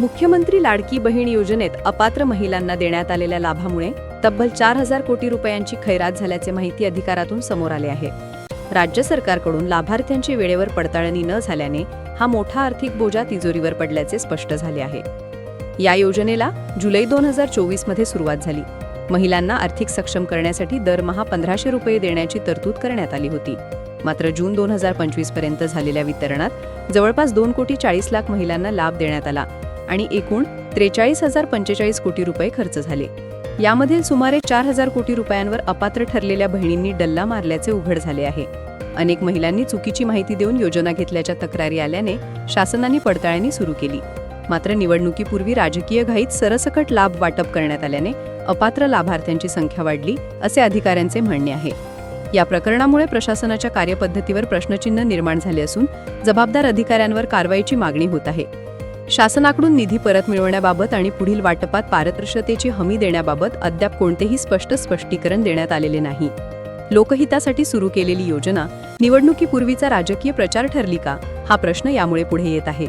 मुख्यमंत्री लाडकी बहीण योजनेत अपात्र महिलांना देण्यात आलेल्या लाभामुळे तब्बल चार हजार कोटी रुपयांची खैरात झाल्याचे माहिती अधिकारातून समोर आले आहे. राज्य सरकारकडून लाभार्थ्यांची वेळेवर पडताळणी न झाल्याने हा मोठा आर्थिक बोजा तिजोरीवर पडल्याचे स्पष्ट झाले आहे. या योजनेला जुलै दोन हजार चोवीसमध्ये सुरुवात झाली. महिलांना आर्थिक सक्षम करण्यासाठी दरमहा पंधराशे रुपये देण्याची तरतूद करण्यात आली होती. मात्र जून दोन हजार पंचवीसपर्यंत झालेल्या वितरणात जवळपास दोन कोटी चाळीस लाख महिलांना लाभ देण्यात आला. आणि एकूण त्रेचाळीस हजार पंचेचाळीस कोटी रुपये खर्च झाले. यामधील सुमारे चार हजार कोटी रुपयांवर अपात्र ठरलेल्या बहिणींनी डल्ला मारल्याचे उघड झाले आहे. अनेक महिलांनी चुकीची माहिती देऊन योजना घेतल्याच्या तक्रारी आल्याने शासनाने पडताळणी सुरू केली. मात्र निवडणुकीपूर्वी राजकीय घाईत सरसकट लाभ वाटप करण्यात आल्याने अपात्र लाभार्थ्यांची संख्या वाढली असे अधिकाऱ्यांचे म्हणणे आहे. या प्रकरणामुळे प्रशासनाच्या कार्यपद्धतीवर प्रश्नचिन्ह निर्माण झाले असून जबाबदार अधिकाऱ्यांवर कारवाईची मागणी होत आहे. शासनाकडून निधी परत मिळवण्याबाबत आणि पुढील वाटपात पारदर्शकतेची हमी देण्याबाबत अद्याप कोणतेही स्पष्ट स्पष्टीकरण देण्यात आलेले नाही. लोकहितासाठी सुरू केलेली योजना निवडणुकीपूर्वीचा राजकीय प्रचार ठरली का? हा प्रश्न यामुळे पुढे येत आहे.